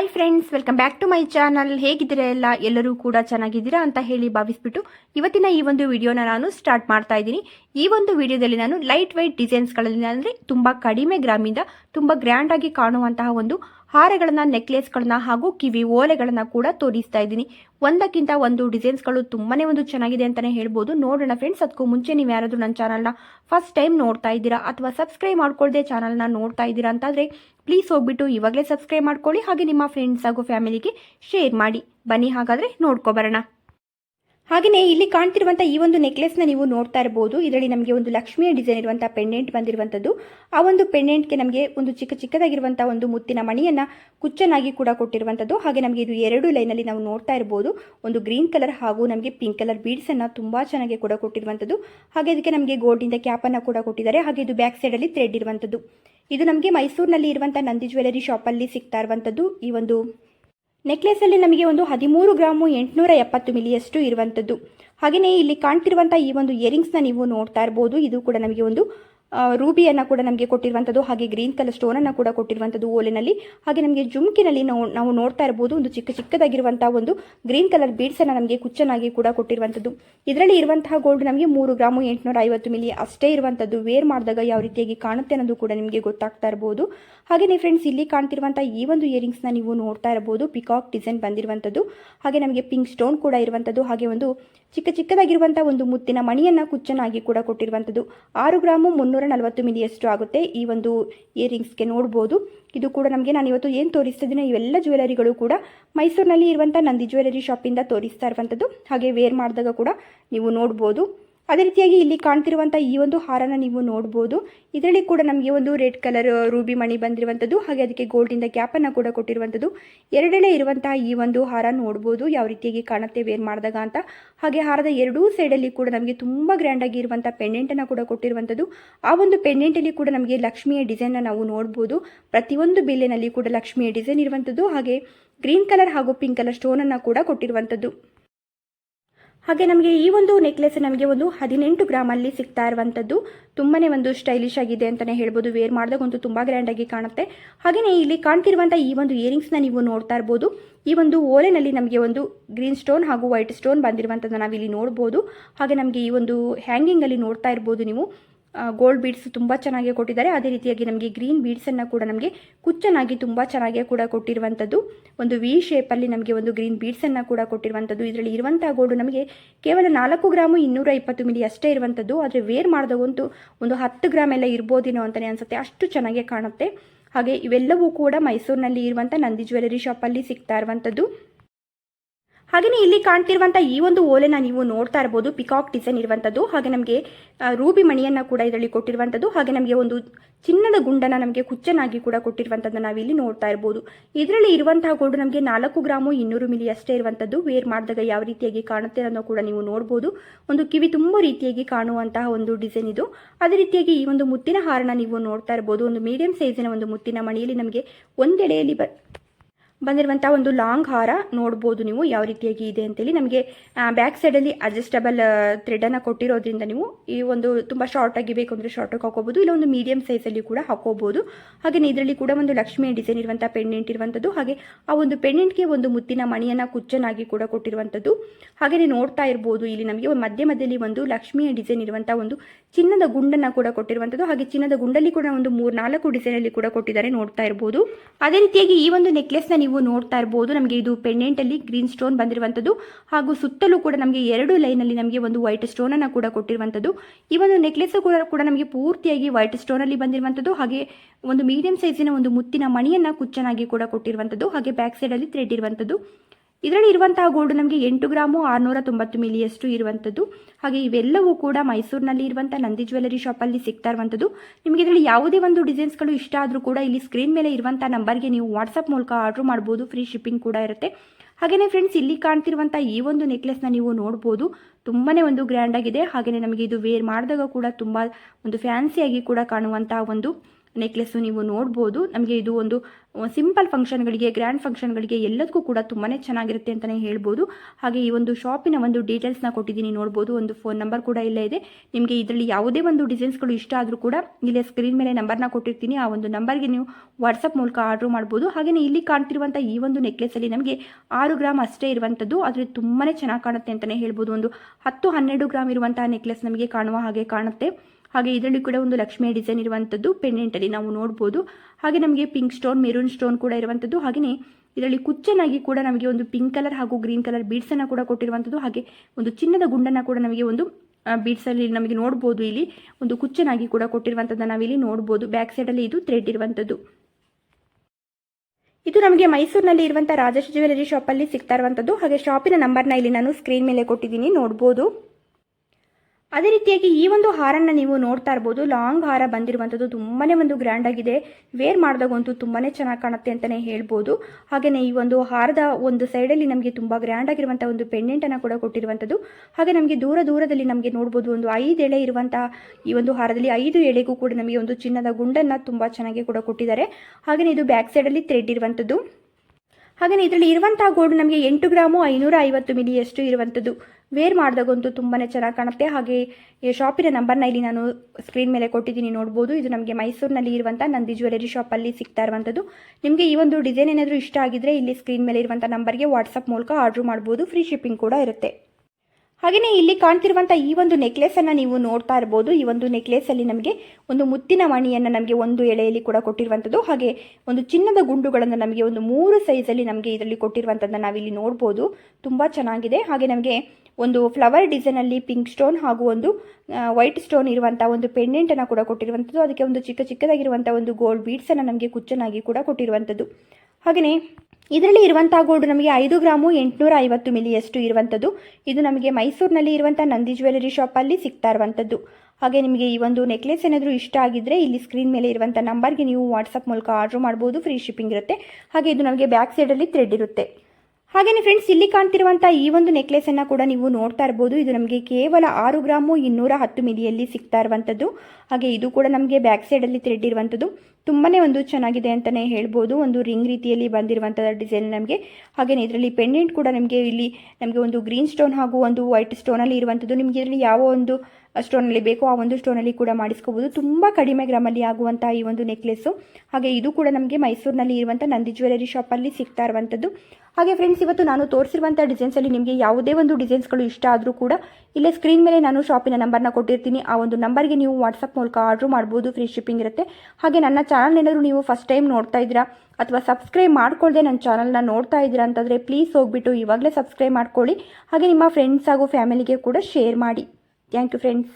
Hi friends welcome back to my channel ಹೇಗಿದ್ದೀರಾ ಎಲ್ಲ? ಎಲ್ಲರೂ ಕೂಡ ಚೆನ್ನಾಗಿದ್ದೀರಾ ಅಂತ ಹೇಳಿ ಭಾವಿಸ್ಬಿಟ್ಟು ಇವತ್ತಿನ ಈ ಒಂದು ವಿಡಿಯೋನ ನಾನು ಸ್ಟಾರ್ಟ್ ಮಾಡ್ತಾ ಇದ್ದೀನಿ. ಈ ಒಂದು ವಿಡಿಯೋದಲ್ಲಿ ನಾನು ಲೈಟ್ ವೈಟ್ ಡಿಸೈನ್ಸ್ಗಳಲ್ಲಿ ಅಂದರೆ ತುಂಬ ಕಡಿಮೆ ಗ್ರಾಮಿಂದ ತುಂಬ ಗ್ರ್ಯಾಂಡ್ ಆಗಿ ಕಾಣುವಂತಹ ಒಂದು ಹಾರಗಳನ್ನ, ನೆಕ್ಲೆಸ್ಗಳನ್ನ ಹಾಗೂ ಕಿವಿ ಓಲೆಗಳನ್ನ ಕೂಡ ತೋರಿಸ್ತಾ ಇದ್ದೀನಿ. ಒಂದಕ್ಕಿಂತ ಒಂದು ಡಿಸೈನ್ಸ್ಗಳು ತುಂಬಾನೇ ಒಂದು ಚೆನ್ನಾಗಿದೆ ಅಂತಾನೆ ಹೇಳ್ಬೋದು. ನೋಡೋಣ ಫ್ರೆಂಡ್ಸ್ ಅದಕ್ಕೂ ಮುಂಚೆ ನೀವು ಯಾರಾದರೂ ನನ್ನ ಚಾನಲ್ನ ಫಸ್ಟ್ ಟೈಮ್ ನೋಡ್ತಾ ಇದ್ದೀರಾ ಅಥವಾ ಸಬ್ಸ್ಕ್ರೈಬ್ ಮಾಡ್ಕೊಳ್ಳದೆ ಚಾನಲ್ನ ನೋಡ್ತಾ ಇದ್ದೀರಾ ಅಂತಾದರೆ ಪ್ಲೀಸ್ ಹೋಗ್ಬಿಟ್ಟು ಇವಾಗಲೇ ಸಬ್ಸ್ಕ್ರೈಬ್ ಮಾಡ್ಕೊಳ್ಳಿ ಹಾಗೆ ನಿಮ್ಮ ಫ್ರೆಂಡ್ಸ್ ಹಾಗೂ ಫ್ಯಾಮಿಲಿಗೆ ಶೇರ್ ಮಾಡಿ. ಬನ್ನಿ ಹಾಗಾದರೆ ನೋಡ್ಕೊಬರೋಣ ಹಾಗೆಯೇ ಇಲ್ಲಿ ಕಾಣ್ತಿರುವಂಥ ಈ ಒಂದು ನೆಕ್ಲೆಸ್ನ ನೀವು ನೋಡ್ತಾ ಇರಬಹುದು ಇದರಲ್ಲಿ ನಮಗೆ ಒಂದು ಲಕ್ಷ್ಮಿಯ ಡಿಸೈನ್ ಇರುವಂತಹ ಪೆಂಡೆಂಟ್ ಬಂದಿರುವಂಥದ್ದು ಆ ಒಂದು ಪೆಂಡೆಂಟ್ಗೆ ನಮಗೆ ಒಂದು ಚಿಕ್ಕ ಚಿಕ್ಕದಾಗಿರುವಂತಹ ಒಂದು ಮುತ್ತಿನ ಮಣಿಯನ್ನ ಕುಚ್ಚನಾಗಿ ಕೂಡ ಕೊಟ್ಟಿರುವಂಥದ್ದು ಹಾಗೆ ನಮಗೆ ಇದು ಎರಡು ಲೈನಲ್ಲಿ ನಾವು ನೋಡ್ತಾ ಇರಬಹುದು ಒಂದು ಗ್ರೀನ್ ಕಲರ್ ಹಾಗೂ ನಮಗೆ ಪಿಂಕ್ ಕಲರ್ ಬೀಡ್ಸನ್ನು ತುಂಬ ಚೆನ್ನಾಗಿ ಕೂಡ ಕೊಟ್ಟಿರುವಂಥದ್ದು ಹಾಗೆ ಇದಕ್ಕೆ ನಮಗೆ ಗೋಲ್ಡಿಂದ ಕ್ಯಾಪನ್ನು ಕೂಡ ಕೊಟ್ಟಿದ್ದಾರೆ. ಹಾಗೆ ಇದು ಬ್ಯಾಕ್ ಸೈಡಲ್ಲಿ ಥ್ರೆಡ್ ಇರುವಂಥದ್ದು ಇದು ನಮಗೆ ಮೈಸೂರಿನಲ್ಲಿ ಇರುವಂಥ ನಂದಿ ಜ್ಯುವೆಲರಿ ಶಾಪಲ್ಲಿ ಸಿಗ್ತಾ ಇರುವಂಥದ್ದು ಈ ಒಂದು ನೆಕ್ಲೆಸ್ ಅಲ್ಲಿ ನಮಗೆ ಒಂದು ಹದಿಮೂರು ಗ್ರಾಮು ಎಂಟುನೂರ ಎಪ್ಪತ್ತು ಮಿಲಿಯಷ್ಟು ಇರುವಂಥದ್ದು. ಹಾಗೆಯೇ ಇಲ್ಲಿ ಕಾಣ್ತಿರುವಂಥ ಈ ಒಂದು ಇಯರಿಂಗ್ಸ್ನ ನೀವು ನೋಡ್ತಾ ಇರ್ಬೋದು. ಇದು ಕೂಡ ನಮಗೆ ಒಂದು ರೂಬಿಯನ್ನು ಕೂಡ ನಮಗೆ ಕೊಟ್ಟಿರುವಂಥದ್ದು ಹಾಗೆ ಗ್ರೀನ್ ಕಲರ್ ಸ್ಟೋನನ್ನು ಕೂಡ ಕೊಟ್ಟಿರುವಂಥದ್ದು ಓಲೆನಲ್ಲಿ. ಹಾಗೆ ನಮಗೆ ಜುಮ್ಕಿನಲ್ಲಿ ನಾವು ನಾವು ನೋಡ್ತಾ ಇರ್ಬೋದು ಒಂದು ಚಿಕ್ಕ ಚಿಕ್ಕದಾಗಿರುವಂಥ ಒಂದು ಗ್ರೀನ್ ಕಲರ್ ಬೀಡ್ಸನ್ನು ನಮಗೆ ಕುಚ್ಚನಾಗಿ ಕೂಡ ಕೊಟ್ಟಿರುವಂಥದ್ದು ಇದರಲ್ಲಿ ಇರುವಂತಹ ಗೋಲ್ಡ್ ನಮಗೆ ಮೂರು ಗ್ರಾಮು ಎಂಟುನೂರ ಐವತ್ತು ಮಿಲಿ ಅಷ್ಟೇ ಇರುವಂಥದ್ದು ವೇರ್ ಮಾಡಿದಾಗ ಯಾವ ರೀತಿಯಾಗಿ ಕಾಣುತ್ತೆ ಅನ್ನೋದು ಕೂಡ ನಿಮಗೆ ಗೊತ್ತಾಗ್ತಾ ಇರ್ಬೋದು ಹಾಗೆಯೇ ಫ್ರೆಂಡ್ಸ್ ಇಲ್ಲಿ ಕಾಣ್ತಿರುವಂಥ ಈ ಒಂದು ಇಯರಿಂಗ್ಸ್ನ ನೀವು ನೋಡ್ತಾ ಇರಬಹುದು. ಪಿಕಾಕ್ ಡಿಸೈನ್ ಬಂದಿರುವಂಥದ್ದು ಹಾಗೆ ನಮಗೆ ಪಿಂಕ್ ಸ್ಟೋನ್ ಕೂಡ ಇರುವಂಥದ್ದು ಹಾಗೆ ಒಂದು ಚಿಕ್ಕ ಚಿಕ್ಕದಾಗಿರುವಂಥ ಒಂದು ಮುತ್ತಿನ ಮಣಿಯನ್ನು ಕುಚ್ಚನಾಗಿ ಕೂಡ ಕೊಟ್ಟಿರುವಂಥದ್ದು ಆರು ಗ್ರಾಮು ಮುನ್ನೂರ ನಲವತ್ತು ಮಿಲಿಯಷ್ಟು ಆಗುತ್ತೆ. ಈ ಒಂದು ಇಯರಿಂಗ್ಸ್ಗೆ ನೋಡ್ಬೋದು. ಇದು ಕೂಡ ನಮಗೆ ನಾನು ಇವತ್ತು ಏನು ತೋರಿಸ್ತಿದ್ದೀನಿ, ಇವೆಲ್ಲ ಜ್ಯುವೆಲರಿಗಳು ಕೂಡ ಮೈಸೂರಿನಲ್ಲಿ ಇರುವಂಥ ನಂದಿ ಜ್ಯುವೆಲರಿ ಶಾಪಿಂದ ತೋರಿಸ್ತಾ ಇರುವಂಥದ್ದು ಹಾಗೆ ವೇರ್ ಮಾಡಿದಾಗ ಕೂಡ ನೀವು ನೋಡ್ಬೋದು. ಅದೇ ರೀತಿಯಾಗಿ ಇಲ್ಲಿ ಕಾಣ್ತಿರುವಂಥ ಈ ಒಂದು ಹಾರನ ನೀವು ನೋಡ್ಬೋದು. ಇದರಲ್ಲಿ ಕೂಡ ನಮಗೆ ಒಂದು ರೆಡ್ ಕಲರ್, ರೂಬಿ ಮಣಿ ಬಂದಿರುವಂಥದ್ದು ಹಾಗೆ ಅದಕ್ಕೆ ಗೋಲ್ಡಿಂದ ಕ್ಯಾಪನ್ನು ಕೂಡ ಕೊಟ್ಟಿರುವಂಥದ್ದು ಎರಡೆಳೆ ಇರುವಂತಹ ಈ ಒಂದು ಹಾರ ನೋಡ್ಬೋದು, ಯಾವ ರೀತಿಯಾಗಿ ಕಾಣುತ್ತೆ, ವೇರ್ ಮಾಡಿದಾಗ ಅಂತ. ಹಾಗೆ ಹಾರದ ಎರಡೂ ಸೈಡಲ್ಲಿ ಕೂಡ ನಮಗೆ ತುಂಬ ಗ್ರ್ಯಾಂಡಾಗಿ ಇರುವಂಥ ಪೆಂಡೆಂಟನ್ನು ಕೂಡ ಕೊಟ್ಟಿರುವಂಥದ್ದು ಆ ಒಂದು ಪೆಂಡೆಂಟಲ್ಲಿ ಕೂಡ ನಮಗೆ ಲಕ್ಷ್ಮಿಯ ಡಿಸೈನ್ನ ನಾವು ನೋಡ್ಬೋದು. ಪ್ರತಿಯೊಂದು ಬಿಲ್ಲಿನಲ್ಲಿ ಕೂಡ ಲಕ್ಷ್ಮಿಯ ಡಿಸೈನ್ ಇರುವಂಥದ್ದು ಹಾಗೆ ಗ್ರೀನ್ ಕಲರ್ ಹಾಗೂ ಪಿಂಕ್ ಕಲರ್ ಸ್ಟೋನನ್ನು ಕೂಡ ಕೊಟ್ಟಿರುವಂಥದ್ದು ಹಾಗೆ ನಮಗೆ ಈ ಒಂದು ನೆಕ್ಲೆಸ್ ನಮಗೆ ಒಂದು ಹದಿನೆಂಟು ಗ್ರಾಮಲ್ಲಿ ಸಿಗ್ತಾ ಇರುವಂಥದ್ದು ತುಂಬಾನೇ ಒಂದು ಸ್ಟೈಲಿಶ್ ಆಗಿದೆ ಅಂತಲೇ ಹೇಳ್ಬೋದು. ವೇರ್ ಮಾಡಿದಾಗಂತೂ ಗ್ರ್ಯಾಂಡ್ ಆಗಿ ಕಾಣುತ್ತೆ. ಹಾಗೆಯೇ ಇಲ್ಲಿ ಕಾಣ್ತಿರುವಂಥ ಈ ಒಂದು ಇಯರಿಂಗ್ಸ್ನ ನೀವು ನೋಡ್ತಾ ಇರ್ಬೋದು. ಈ ಒಂದು ಓಲೆನಲ್ಲಿ ನಮಗೆ ಒಂದು ಗ್ರೀನ್ ಸ್ಟೋನ್ ಹಾಗೂ ವೈಟ್ ಸ್ಟೋನ್ ಬಂದಿರುವಂಥದ್ದು ನಾವಿಲ್ಲಿ ನೋಡ್ಬೋದು. ಹಾಗೆ ನಮಗೆ ಈ ಒಂದು ಹ್ಯಾಂಗಿಂಗಲ್ಲಿ ನೋಡ್ತಾ ಇರ್ಬೋದು ನೀವು. ಗೋಲ್ಡ್ ಬೀಡ್ಸ್ ತುಂಬ ಚೆನ್ನಾಗಿ ಕೊಟ್ಟಿದ್ದಾರೆ. ಅದೇ ರೀತಿಯಾಗಿ ನಮಗೆ ಗ್ರೀನ್ ಬೀಡ್ಸನ್ನು ಕೂಡ ನಮಗೆ ಕುಚ್ಚನಾಗಿ ತುಂಬ ಚೆನ್ನಾಗಿ ಕೂಡ ಕೊಟ್ಟಿರುವಂಥದ್ದು ಒಂದು ವಿ ಶೇಪಲ್ಲಿ ನಮಗೆ ಒಂದು ಗ್ರೀನ್ ಬೀಡ್ಸನ್ನು ಕೂಡ ಕೊಟ್ಟಿರುವಂಥದ್ದು ಇದರಲ್ಲಿ ಇರುವಂಥ ಗೋಲ್ಡ್ ನಮಗೆ ಕೇವಲ ನಾಲ್ಕು ಗ್ರಾಮು ಇನ್ನೂರ ಇಪ್ಪತ್ತು ಮಿಲಿ ಅಷ್ಟೇ ಇರುವಂಥದ್ದು ಆದರೆ ವೇರ್ ಮಾಡಿದಾಗಂತೂ ಒಂದು ಹತ್ತು ಗ್ರಾಮ್ ಎಲ್ಲ ಇರ್ಬೋದೇನೋ ಅಂತಲೇ ಅನಿಸುತ್ತೆ. ಅಷ್ಟು ಚೆನ್ನಾಗಿ ಕಾಣುತ್ತೆ. ಹಾಗೆ ಇವೆಲ್ಲವೂ ಕೂಡ ಮೈಸೂರಿನಲ್ಲಿ ಇರುವಂಥ ನಂದಿ ಜ್ಯುವೆಲರಿ ಶಾಪಲ್ಲಿ ಸಿಗ್ತಾ ಇರುವಂಥದ್ದು ಹಾಗೆಯೇ ಇಲ್ಲಿ ಕಾಣ್ತಿರುವಂಥ ಈ ಒಂದು ಓಲೆನ ನೀವು ನೋಡ್ತಾ ಇರ್ಬೋದು ಪಿಕಾಕ್ ಡಿಸೈನ್ ಇರುವಂಥದ್ದು ಹಾಗೆ ನಮಗೆ ರೂಬಿ ಮಣಿಯನ್ನು ಕೂಡ ಇದರಲ್ಲಿ ಕೊಟ್ಟಿರುವಂಥದ್ದು ಹಾಗೆ ನಮಗೆ ಒಂದು ಚಿನ್ನದ ಗುಂಡನ ನಮಗೆ ಕುಚ್ಚನಾಗಿ ಕೂಡ ಕೊಟ್ಟಿರುವಂಥದ್ದು ನಾವಿಲ್ಲಿ ನೋಡ್ತಾ ಇರ್ಬೋದು. ಇದರಲ್ಲಿ ಇರುವಂತಹ ಗೋಲ್ಡ್ ನಮಗೆ ನಾಲ್ಕು ಗ್ರಾಮು ಇನ್ನೂರು ಮಿಲಿ ಅಷ್ಟೇ ಇರುವಂಥದ್ದು ವೇರ್ ಮಾಡಿದಾಗ ಯಾವ ರೀತಿಯಾಗಿ ಕಾಣುತ್ತೆ ಅನ್ನೋ ಕೂಡ ನೀವು ನೋಡ್ಬೋದು. ಒಂದು ಕಿವಿ ತುಂಬ ರೀತಿಯಾಗಿ ಕಾಣುವಂತಹ ಒಂದು ಡಿಸೈನ್ ಇದು. ಅದೇ ರೀತಿಯಾಗಿ ಈ ಒಂದು ಮುತ್ತಿನ ಹಾರನ ನೀವು ನೋಡ್ತಾ ಇರ್ಬೋದು. ಒಂದು ಮೀಡಿಯಂ ಸೈಜಿನ ಒಂದು ಮುತ್ತಿನ ಮಣಿಯಲ್ಲಿ ನಮಗೆ ಒಂದೆಡೆಯಲ್ಲಿ ಬ ಬಂದಿರುವಂಥ ಒಂದು ಲಾಂಗ್ ಹಾರ ನೋಡ್ಬೋದು ನೀವು ಯಾವ ರೀತಿಯಾಗಿ ಇದೆ ಅಂತೇಳಿ ನಮಗೆ ಬ್ಯಾಕ್ ಸೈಡಲ್ಲಿ ಅಡ್ಜಸ್ಟಬಲ್ ಥ್ರೆಡನ್ನು ಕೊಟ್ಟಿರೋದ್ರಿಂದ ನೀವು ಈ ಒಂದು ತುಂಬ ಶಾರ್ಟಾಗಿ ಬೇಕು ಅಂದರೆ ಶಾರ್ಟಾಗಿ ಹಾಕೋಬೋದು ಇಲ್ಲ ಒಂದು ಮೀಡಿಯಂ ಸೈಜಲ್ಲಿ ಕೂಡ ಹಾಕೋಬೋದು ಹಾಗೆ ಇದರಲ್ಲಿ ಕೂಡ ಒಂದು ಲಕ್ಷ್ಮಿಯ ಡಿಸೈನ್ ಇರುವಂಥ ಪೆಂಡೆಂಟ್ ಇರುವಂಥದ್ದು ಹಾಗೆ ಆ ಒಂದು ಪೆಂಡೆಂಟ್ಗೆ ಒಂದು ಮುತ್ತಿನ ಮಣಿಯನ್ನು ಕುಚ್ಚನಾಗಿ ಕೂಡ ಕೊಟ್ಟಿರುವಂಥದ್ದು ಹಾಗೆ ನೋಡ್ತಾ ಇರ್ಬೋದು ಇಲ್ಲಿ ನಮಗೆ ಮಧ್ಯ ಮಧ್ಯದಲ್ಲಿ ಒಂದು ಲಕ್ಷ್ಮಿಯ ಡಿಸೈನ್ ಇರುವಂಥ ಒಂದು ಚಿನ್ನದ ಗುಂಡನ್ನು ಕೂಡ ಕೊಟ್ಟಿರುವಂಥದ್ದು ಹಾಗೆ ಚಿನ್ನದ ಗುಂಡಲ್ಲಿ ಕೂಡ ಒಂದು ಮೂರು ನಾಲ್ಕು ಡಿಸೈನಲ್ಲಿ ಕೂಡ ಕೊಟ್ಟಿದ್ದಾರೆ ನೋಡ್ತಾ ಇರ್ಬೋದು. ಅದೇ ರೀತಿಯಾಗಿ ಈ ಒಂದು ನೆಕ್ಲೆಸ್ನ ನೀವು ನೋಡ್ತಾ ಇರ್ಬೋದು. ನಮಗೆ ಇದು ಪೆಂಡೆಂಟಲ್ಲಿ ಗ್ರೀನ್ ಸ್ಟೋನ್ ಬಂದಿರುವಂಥದ್ದು ಹಾಗೂ ಸುತ್ತಲೂ ಕೂಡ ನಮಗೆ ಎರಡು ಲೈನಲ್ಲಿ ನಮಗೆ ಒಂದು ವೈಟ್ ಸ್ಟೋನನ್ನು ಕೂಡ ಕೊಟ್ಟಿರುವಂಥದ್ದು ಈ ಒಂದು ನೆಕ್ಲೆಸ್ ಕೂಡ ಕೂಡ ನಮಗೆ ಪೂರ್ತಿಯಾಗಿ ವೈಟ್ ಸ್ಟೋನಲ್ಲಿ ಬಂದಿರುವಂಥದ್ದು ಹಾಗೆ ಒಂದು ಮೀಡಿಯಂ ಸೈಜಿನ ಒಂದು ಮುತ್ತಿನ ಮಣಿಯನ್ನು ಕುಚ್ಚನಾಗಿ ಕೂಡ ಕೊಟ್ಟಿರುವಂಥದ್ದು ಹಾಗೆ ಬ್ಯಾಕ್ ಸೈಡಲ್ಲಿ ಥ್ರೆಡ್ ಇರುವಂಥದ್ದು ಇದರಲ್ಲಿ ಇರುವಂತಹ ಗೋಲ್ಡ್ ನಮಗೆ ಎಂಟು ಗ್ರಾಮು ಆರುನೂರ ತೊಂಬತ್ತು ಮಿಲಿಯಷ್ಟು ಇರುವಂಥದ್ದು. ಹಾಗೆ ಇವೆಲ್ಲವೂ ಕೂಡ ಮೈಸೂರಿನಲ್ಲಿ ಇರುವಂಥ ನಂದಿ ಜ್ಯುವೆಲರಿ ಶಾಪಲ್ಲಿ ಸಿಗ್ತಾ ಇರುವಂಥದ್ದು. ನಿಮಗೆ ಇದರಲ್ಲಿ ಯಾವುದೇ ಒಂದು ಡಿಸೈನ್ಸ್ಗಳು ಇಷ್ಟ ಆದರೂ ಕೂಡ ಇಲ್ಲಿ ಸ್ಕ್ರೀನ್ ಮೇಲೆ ಇರುವಂಥ ನಂಬರ್ಗೆ ನೀವು ವಾಟ್ಸಪ್ ಮೂಲಕ ಆರ್ಡರ್ ಮಾಡ್ಬೋದು. ಫ್ರೀ ಶಿಪ್ಪಿಂಗ್ ಕೂಡ ಇರುತ್ತೆ. ಹಾಗೆಯೇ ಫ್ರೆಂಡ್ಸ್ ಇಲ್ಲಿ ಕಾಣ್ತಿರುವಂಥ ಈ ಒಂದು ನೆಕ್ಲೆಸ್ನ ನೀವು ನೋಡ್ಬೋದು. ತುಂಬಾ ಒಂದು ಗ್ರ್ಯಾಂಡ್ ಆಗಿದೆ. ಹಾಗೆಯೇ ನಮಗೆ ಇದು ವೇರ್ ಮಾಡಿದಾಗ ಕೂಡ ತುಂಬ ಒಂದು ಫ್ಯಾನ್ಸಿಯಾಗಿ ಕೂಡ ಕಾಣುವಂತಹ ಒಂದು ನೆಕ್ಲೆಸ್ಸು ನೀವು ನೋಡ್ಬೋದು. ನಮಗೆ ಇದು ಒಂದು ಸಿಂಪಲ್ ಫಂಕ್ಷನ್ಗಳಿಗೆ, ಗ್ರ್ಯಾಂಡ್ ಫಂಕ್ಷನ್ಗಳಿಗೆ ಎಲ್ಲದಕ್ಕೂ ಕೂಡ ತುಂಬಾ ಚೆನ್ನಾಗಿರುತ್ತೆ ಅಂತಲೇ ಹೇಳ್ಬೋದು. ಹಾಗೆ ಈ ಒಂದು ಶಾಪಿನ ಒಂದು ಡೀಟೇಲ್ಸ್ನ ಕೊಟ್ಟಿದ್ದೀನಿ ನೋಡ್ಬೋದು. ಒಂದು ಫೋನ್ ನಂಬರ್ ಕೂಡ ಇಲ್ಲೇ ಇದೆ. ನಿಮಗೆ ಇದರಲ್ಲಿ ಯಾವುದೇ ಒಂದು ಡಿಸೈನ್ಸ್ಗಳು ಇಷ್ಟ ಆದರೂ ಕೂಡ ಇಲ್ಲೇ ಸ್ಕ್ರೀನ್ ಮೇಲೆ ನಂಬರ್ನ ಕೊಟ್ಟಿರ್ತೀನಿ. ಆ ಒಂದು ನಂಬರ್ಗೆ ನೀವು ವಾಟ್ಸಪ್ ಮೂಲಕ ಆರ್ಡ್ರ್ ಮಾಡ್ಬೋದು. ಹಾಗೆಯೇ ಇಲ್ಲಿ ಕಾಣ್ತಿರುವಂಥ ಈ ಒಂದು ನೆಕ್ಲೆಸಲ್ಲಿ ನಮಗೆ ಆರು ಗ್ರಾಮ್ ಅಷ್ಟೇ ಇರುವಂಥದ್ದು. ಆದರೆ ತುಂಬಾ ಚೆನ್ನಾಗಿ ಕಾಣುತ್ತೆ ಅಂತಲೇ ಹೇಳ್ಬೋದು. ಒಂದು ಹತ್ತು ಹನ್ನೆರಡು ಗ್ರಾಮ್ ಇರುವಂತಹ ನೆಕ್ಲೆಸ್ ನಮಗೆ ಕಾಣುವ ಹಾಗೆ ಕಾಣುತ್ತೆ. ಹಾಗೆ ಇದರಲ್ಲಿ ಕೂಡ ಒಂದು ಲಕ್ಷ್ಮಿಯ ಡಿಸೈನ್ ಇರುವಂಥದ್ದು ಪೆಂಡೆಂಟಲ್ಲಿ ನಾವು ನೋಡ್ಬೋದು. ಹಾಗೆ ನಮಗೆ ಪಿಂಕ್ ಸ್ಟೋನ್ ಮೆರೂನ್ ಸ್ಟೋನ್ ಕೂಡ ಇರುವಂಥದ್ದು ಹಾಗೆಯೇ ಇದರಲ್ಲಿ ಕುಚ್ಚನಾಗಿ ಕೂಡ ನಮಗೆ ಒಂದು ಪಿಂಕ್ ಕಲರ್ ಹಾಗೂ ಗ್ರೀನ್ ಕಲರ್ ಬೀಡ್ಸನ್ನು ಕೂಡ ಕೊಟ್ಟಿರುವಂಥದ್ದು ಹಾಗೆ ಒಂದು ಚಿನ್ನದ ಗುಂಡನ್ನು ಕೂಡ ನಮಗೆ ಒಂದು ಬೀಡ್ಸಲ್ಲಿ ನಮಗೆ ನೋಡ್ಬೋದು ಇಲ್ಲಿ. ಒಂದು ಕುಚ್ಚನಾಗಿ ಕೂಡ ಕೊಟ್ಟಿರುವಂಥದ್ದನ್ನು ನಾವಿಲ್ಲಿ ನೋಡ್ಬೋದು. ಬ್ಯಾಕ್ ಸೈಡಲ್ಲಿ ಇದು ಥ್ರೆಡ್ ಇರುವಂಥದ್ದು ಇದು ನಮಗೆ ಮೈಸೂರಿನಲ್ಲಿ ಇರುವಂಥ ರಾಜೇಶ್ ಜ್ಯುವೆಲರಿ ಶಾಪಲ್ಲಿ ಸಿಗ್ತಾ ಇರುವಂಥದ್ದು ಹಾಗೆ ಶಾಪಿನ ನಂಬರ್ನ ಇಲ್ಲಿ ನಾನು ಸ್ಕ್ರೀನ್ ಮೇಲೆ ಕೊಟ್ಟಿದ್ದೀನಿ. ನೋಡ್ಬೋದು. ಅದೇ ರೀತಿಯಾಗಿ ಈ ಒಂದು ಹಾರನ್ನು ನೀವು ನೋಡ್ತಾ ಇರ್ಬೋದು. ಲಾಂಗ್ ಹಾರ ಬಂದಿರುವಂಥದ್ದು ತುಂಬಾ ಒಂದು ಗ್ರ್ಯಾಂಡ್ ಆಗಿದೆ. ವೇರ್ ಮಾಡಿದಾಗಂತೂ ತುಂಬಾ ಚೆನ್ನಾಗಿ ಕಾಣುತ್ತೆ ಅಂತಲೇ ಹೇಳ್ಬೋದು. ಹಾಗೆಯೇ ಈ ಒಂದು ಹಾರದ ಒಂದು ಸೈಡಲ್ಲಿ ನಮಗೆ ತುಂಬ ಗ್ರ್ಯಾಂಡ್ ಆಗಿರುವಂಥ ಒಂದು ಪೆಂಡೆಂಟನ್ನು ಕೂಡ ಕೊಟ್ಟಿರುವಂಥದ್ದು. ಹಾಗೆ ನಮಗೆ ದೂರ ದೂರದಲ್ಲಿ ನಮಗೆ ನೋಡ್ಬೋದು ಒಂದು ಐದು ಎಳೆ ಇರುವಂಥ ಈ ಒಂದು ಹಾರದಲ್ಲಿ ಐದು ಎಳೆಗೂ ಕೂಡ ನಮಗೆ ಒಂದು ಚಿನ್ನದ ಗುಂಡನ್ನು ತುಂಬ ಚೆನ್ನಾಗಿ ಕೂಡ ಕೊಟ್ಟಿದ್ದಾರೆ. ಹಾಗೆಯೇ ಇದು ಬ್ಯಾಕ್ ಸೈಡಲ್ಲಿ ಥ್ರೆಡ್ ಇರುವಂಥದ್ದು. ಹಾಗೆಯೇ ಇದರಲ್ಲಿ ಇರುವಂಥ ಗೋಲ್ಡ್ ನಮಗೆ ಎಂಟು ಗ್ರಾಮು ಐನೂರ ಐವತ್ತು ಮಿಲಿಯಷ್ಟು ಇರುವಂಥದ್ದು. ವೇರ್ ಮಾಡಿದಾಗಂತೂ ತುಂಬಾ ಚೆನ್ನಾಗಿ ಕಾಣುತ್ತೆ. ಹಾಗೆ ಶಾಪಿನ ನಂಬರ್ನ ಇಲ್ಲಿ ನಾನು ಸ್ಕ್ರೀನ್ ಮೇಲೆ ಕೊಟ್ಟಿದ್ದೀನಿ, ನೋಡ್ಬೋದು. ಇದು ನಮಗೆ ಮೈಸೂರಿನಲ್ಲಿ ಇರುವಂಥ ನಂದಿ ಜ್ಯುವೆಲರಿ ಶಾಪಲ್ಲಿ ಸಿಗ್ತಾ ಇರುವಂಥದ್ದು ನಿಮಗೆ ಈ ಒಂದು ಡಿಸೈನ್ ಏನಾದರೂ ಇಷ್ಟ ಆಗಿದ್ರೆ ಇಲ್ಲಿ ಸ್ಕ್ರೀನ್ ಮೇಲೆ ಇರುವಂಥ ನಂಬರ್ಗೆ ವಾಟ್ಸಪ್ ಮೂಲಕ ಆರ್ಡ್ರ್ ಮಾಡ್ಬೋದು. ಫ್ರೀ ಶಿಪ್ಪಿಂಗ್ ಕೂಡ ಇರುತ್ತೆ. ಹಾಗೆಯೇ ಇಲ್ಲಿ ಕಾಣ್ತಿರುವಂಥ ಈ ಒಂದು ನೆಕ್ಲೆಸನ್ನು ನೀವು ನೋಡ್ತಾ ಇರ್ಬೋದು. ಈ ಒಂದು ನೆಕ್ಲೆಸಲ್ಲಿ ನಮಗೆ ಒಂದು ಮುತ್ತಿನ ಮಣಿಯನ್ನು ನಮಗೆ ಒಂದು ಎಳೆಯಲ್ಲಿ ಕೂಡ ಕೊಟ್ಟಿರುವಂಥದ್ದು ಹಾಗೆ ಒಂದು ಚಿನ್ನದ ಗುಂಡುಗಳನ್ನು ನಮಗೆ ಒಂದು ಮೂರು ಸೈಜಲ್ಲಿ ನಮಗೆ ಇದರಲ್ಲಿ ಕೊಟ್ಟಿರುವಂಥದ್ದನ್ನು ನಾವಿಲ್ಲಿ ನೋಡ್ಬೋದು. ತುಂಬ ಚೆನ್ನಾಗಿದೆ. ಹಾಗೆ ನಮಗೆ ಒಂದು ಫ್ಲವರ್ ಡಿಸೈನಲ್ಲಿ ಪಿಂಕ್ ಸ್ಟೋನ್ ಹಾಗೂ ಒಂದು ವೈಟ್ ಸ್ಟೋನ್ ಇರುವಂಥ ಒಂದು ಪೆಂಡೆಂಟನ್ನು ಕೂಡ ಕೊಟ್ಟಿರುವಂಥದ್ದು. ಅದಕ್ಕೆ ಒಂದು ಚಿಕ್ಕ ಚಿಕ್ಕದಾಗಿರುವಂಥ ಒಂದು ಗೋಲ್ಡ್ ಬೀಡ್ಸನ್ನು ನಮಗೆ ಕುಚ್ಚನಾಗಿ ಕೂಡ ಕೊಟ್ಟಿರುವಂಥದ್ದು. ಹಾಗೆಯೇ ಇದರಲ್ಲಿ ಇರುವಂಥ ಗೋಲ್ಡ್ ನಮಗೆ ಐದು ಗ್ರಾಮು ಎಂಟುನೂರ ಐವತ್ತು ಮಿಲಿಯಷ್ಟು ಇರುವಂಥದ್ದು. ಇದು ನಮಗೆ ಮೈಸೂರಿನಲ್ಲಿ ಇರುವಂಥ ನಂದಿ ಜ್ಯುವೆಲರಿ ಶಾಪಲ್ಲಿ ಸಿಗ್ತಾ ಇರುವಂಥದ್ದು. ಹಾಗೆ ನಿಮಗೆ ಈ ಒಂದು ನೆಕ್ಲೆಸ್ ಏನಾದರೂ ಇಷ್ಟ ಆಗಿದ್ದರೆ ಇಲ್ಲಿ ಸ್ಕ್ರೀನ್ ಮೇಲೆ ಇರುವಂಥ ನಂಬರ್ಗೆ ನೀವು ವಾಟ್ಸಪ್ ಮೂಲಕ ಆರ್ಡ್ರ್ ಮಾಡ್ಬೋದು. ಫ್ರೀ ಶಿಪ್ಪಿಂಗ್ ಇರುತ್ತೆ. ಹಾಗೆ ಇದು ನಮಗೆ ಬ್ಯಾಕ್ ಸೈಡಲ್ಲಿ ಥ್ರೆಡ್ ಇರುತ್ತೆ. ಹಾಗೆಯೇ ಫ್ರೆಂಡ್ಸ್ ಇಲ್ಲಿ ಕಾಣ್ತಿರುವಂಥ ಈ ಒಂದು ನೆಕ್ಲೆಸನ್ನು ಕೂಡ ನೀವು ನೋಡ್ತಾ ಇರ್ಬೋದು. ಇದು ನಮಗೆ ಕೇವಲ ಆರು ಗ್ರಾಮು ಇನ್ನೂರ ಹತ್ತು ಮಿಲಿಯಲ್ಲಿ ಸಿಗ್ತಾ ಇರುವಂಥದ್ದು ಹಾಗೆ ಇದು ಕೂಡ ನಮಗೆ ಬ್ಯಾಕ್ ಸೈಡಲ್ಲಿ ಥ್ರೆಡ್ ಇರುವಂತದ್ದು. ತುಂಬಾ ಒಂದು ಚೆನ್ನಾಗಿದೆ ಅಂತಲೇ ಹೇಳ್ಬೋದು. ಒಂದು ರಿಂಗ್ ರೀತಿಯಲ್ಲಿ ಬಂದಿರುವಂಥ ಡಿಸೈನ್ ನಮಗೆ. ಹಾಗೆಯೇ ಇದರಲ್ಲಿ ಪೆಂಡೆಂಟ್ ಕೂಡ ನಮಗೆ ಇಲ್ಲಿ ನಮಗೆ ಒಂದು ಗ್ರೀನ್ ಸ್ಟೋನ್ ಹಾಗೂ ಒಂದು ವೈಟ್ ಸ್ಟೋನಲ್ಲಿ ಇರುವಂಥದ್ದು ನಿಮಗೆ ಇದರಲ್ಲಿ ಯಾವ ಒಂದು ಸ್ಟೋನಲ್ಲಿ ಬೇಕೋ, ಆ ಒಂದು ಸ್ಟೋನಲ್ಲಿ ಕೂಡ ಮಾಡಿಸ್ಕೋಬೋದು. ತುಂಬ ಕಡಿಮೆ ಗ್ರಾಮಲ್ಲಿ ಆಗುವಂಥ ಈ ಒಂದು ನೆಕ್ಲೆಸ್ಸು. ಹಾಗೆ ಇದು ಕೂಡ ನಮಗೆ ಮೈಸೂರಿನಲ್ಲಿ ಇರುವಂಥ ನಂದಿ ಜ್ಯುವೆಲರಿ ಶಾಪಲ್ಲಿ ಸಿಗ್ತಾ ಇರುವಂಥದ್ದು ಹಾಗೆ ಫ್ರೆಂಡ್ಸ್, ಇವತ್ತು ನಾನು ತೋರಿಸಿರುವಂಥ ಡಿಸೈನ್ಸಲ್ಲಿ ನಿಮಗೆ ಯಾವುದೇ ಒಂದು ಡಿಸೈನ್ಸ್ಗಳು ಇಷ್ಟ ಆದರೂ ಕೂಡ ಇಲ್ಲೇ ಸ್ಕ್ರೀನ್ ಮೇಲೆ ನಾನು ಶಾಪಿನ ನಂಬರ್ನ ಕೊಟ್ಟಿರ್ತೀನಿ. ಆ ಒಂದು ನಂಬರ್ಗೆ ನೀವು ವಾಟ್ಸಪ್ ಮೂಲಕ ಆರ್ಡ್ರ್ ಮಾಡ್ಬೋದು ಫ್ರೀ ಶಿಪ್ಪಿಂಗ್ ಇರುತ್ತೆ. ಹಾಗೆ ನನ್ನ ಚಾನಲ್ ಏನಾದರೂ ನೀವು ಫಸ್ಟ್ ಟೈಮ್ ನೋಡ್ತಾ ಇದ್ದೀರಾ ಅಥವಾ ಸಬ್ಸ್ಕ್ರೈಬ್ ಮಾಡ್ಕೊಳ್ಳದೆ ನನ್ನ ಚಾನಲ್ನ ನೋಡ್ತಾ ಇದ್ದೀರಾ ಅಂತಂದರೆ ಪ್ಲೀಸ್ ಹೋಗ್ಬಿಟ್ಟು ಇವಾಗಲೇ ಸಬ್ಸ್ಕ್ರೈಬ್ ಮಾಡ್ಕೊಳ್ಳಿ. ಹಾಗೆ ನಿಮ್ಮ ಫ್ರೆಂಡ್ಸ್ ಹಾಗೂ ಫ್ಯಾಮಿಲಿಗೆ ಕೂಡ ಶೇರ್ ಮಾಡಿ. Thank you friends